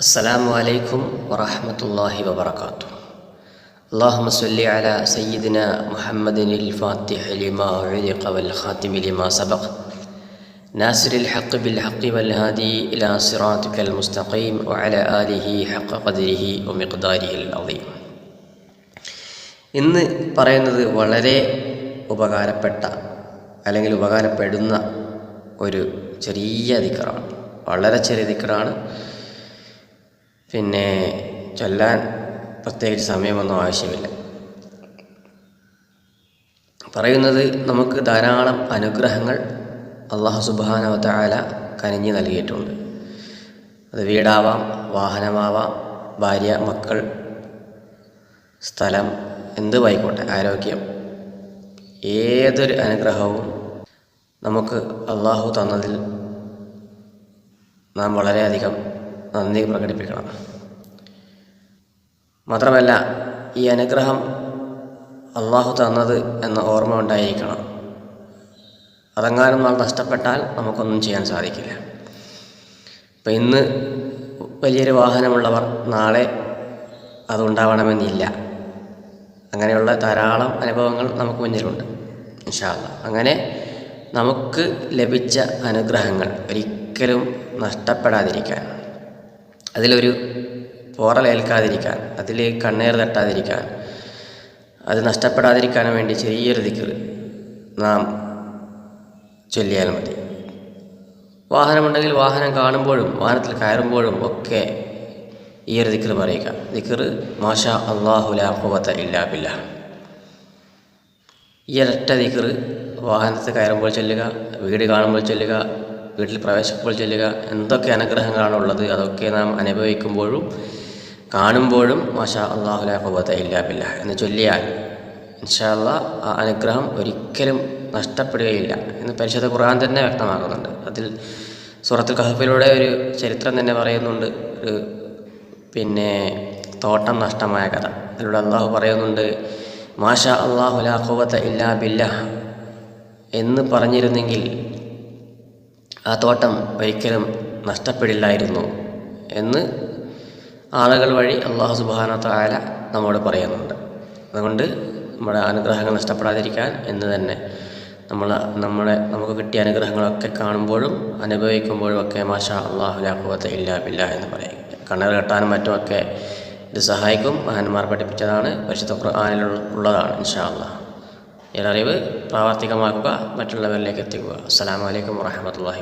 السلام عليكم ورحمة الله وبركاته اللهم صل على سيدنا محمد الفاتح لما علق والخاتم لما سبق ناصر الحق بالحق والهادي إلى صراطك المستقيم وعلى آله حق قدره ومقداره العظيم ഇന്ന് പറയുന്നത് വളരെ ഉപകാരപ്പെട്ട അല്ലെങ്കിൽ ഉപകാരപ്പെടുന്ന ഒരു ചെറിയ ദിക്കറാണ് വളരെ ചെറിയ ദിക്കറാണ് പിന്നെ ചൊല്ലാൻ പ്രത്യേകിച്ച് സമയമൊന്നും ആവശ്യമില്ല. പറയുന്നത് നമുക്ക് ധാരാളം അനുഗ്രഹങ്ങൾ അള്ളാഹു സുബാനവത്തായ കനിഞ്ഞ് നൽകിയിട്ടുണ്ട്. അത് വീടാവാം വാഹനമാവാം ഭാര്യ മക്കൾ സ്ഥലം എന്തുമായിക്കോട്ടെ ആരോഗ്യം ഏതൊരു അനുഗ്രഹവും നമുക്ക് അള്ളാഹു തന്നതിൽ നാം വളരെയധികം നന്ദി പ്രകടിപ്പിക്കണം. മാത്രമല്ല ഈ അനുഗ്രഹം അള്ളാഹു തന്നത് എന്ന ഓർമ്മ ഉണ്ടായിരിക്കണം. അതെങ്ങാനും നാൾ നഷ്ടപ്പെട്ടാൽ നമുക്കൊന്നും ചെയ്യാൻ സാധിക്കില്ല. അപ്പം ഇന്ന് വലിയൊരു വാഹനമുള്ളവർ നാളെ അതുണ്ടാവണമെന്നില്ല അങ്ങനെയുള്ള ധാരാളം അനുഭവങ്ങൾ നമുക്ക് മുന്നിലുണ്ട്. ഇൻഷാല്ല അങ്ങനെ നമുക്ക് ലഭിച്ച അനുഗ്രഹങ്ങൾ ഒരിക്കലും നഷ്ടപ്പെടാതിരിക്കാൻ അതിലൊരു പോറലേൽക്കാതിരിക്കാൻ അതിൽ കണ്ണേർ തട്ടാതിരിക്കാൻ അത് നഷ്ടപ്പെടാതിരിക്കാൻ വേണ്ടി ചെറിയൊരു ദിക്കർ നാം ചൊല്ലിയാൽ മതി. വാഹനമുണ്ടെങ്കിൽ വാഹനം കാണുമ്പോഴും വാഹനത്തിൽ കയറുമ്പോഴും ഒക്കെ ഈ ഒരു ദിക്കർ പറയുക. ദിക്കർ മാഷ അള്ളാഹുലാഹുവത്ത ഇല്ലാ ബില്ല ഈ ഒരൊറ്റ ദിക്കർ വാഹനത്തിൽ കയറുമ്പോൾ ചൊല്ലുക വീട് കാണുമ്പോൾ ചൊല്ലുക വീട്ടിൽ പ്രവേശിക്കുമ്പോൾ ചൊല്ലുക എന്തൊക്കെ അനുഗ്രഹങ്ങളാണ് ഉള്ളത് അതൊക്കെ നാം അനുഭവിക്കുമ്പോഴും കാണുമ്പോഴും മാഷ അള്ളാഹുലാഹുവത്ത ഇല്ലാ ബില്ല എന്ന് ചൊല്ലിയാൽ ഇൻഷാല്ല ആ അനുഗ്രഹം ഒരിക്കലും നഷ്ടപ്പെടുകയില്ല എന്ന് പരിശുദ്ധ ഖുർആൻ തന്നെ വ്യക്തമാക്കുന്നുണ്ട്. അതിൽ സൂറത്തുൽ കഹഫിലൂടെ ഒരു ചരിത്രം തന്നെ പറയുന്നുണ്ട്. ഒരു പിന്നെ തോട്ടം നഷ്ടമായ കഥ. അതിലൂടെ അള്ളാഹു പറയുന്നുണ്ട് മാഷ അള്ളാഹു ലാഖുവത്ത ഇല്ലാ ബില്ല എന്ന് പറഞ്ഞിരുന്നെങ്കിൽ ആ തോട്ടം ഒരിക്കലും നഷ്ടപ്പെടില്ലായിരുന്നു എന്ന് ആളുകൾ വഴി അള്ളാഹു സുബാന താല നമ്മോട് പറയുന്നുണ്ട്. അതുകൊണ്ട് നമ്മുടെ അനുഗ്രഹങ്ങൾ നഷ്ടപ്പെടാതിരിക്കാൻ എന്ന് തന്നെ നമ്മൾ നമ്മളെ നമുക്ക് കിട്ടിയ അനുഗ്രഹങ്ങളൊക്കെ കാണുമ്പോഴും അനുഭവിക്കുമ്പോഴും ഒക്കെ മാഷ അള്ളാഹു ലാഖുവത്ത ഇല്ലാ ബില്ല എന്ന് പറയും കണ്ണുകൾ കെട്ടാനും മറ്റുമൊക്കെ ഇത് സഹായിക്കും. മഹാന്മാർ പഠിപ്പിച്ചതാണ്. പരിശുദ്ധ ഖുർആാനിലുള്ളതാണ് ഇൻഷാ അള്ളാഹ് ഈ അറിവ് പ്രാവർത്തികമാക്കുക മറ്റുള്ളവരിലേക്ക് എത്തിക്കുക. അസ്സാം വലൈക്കും വാഹമത്തല്ലാഹി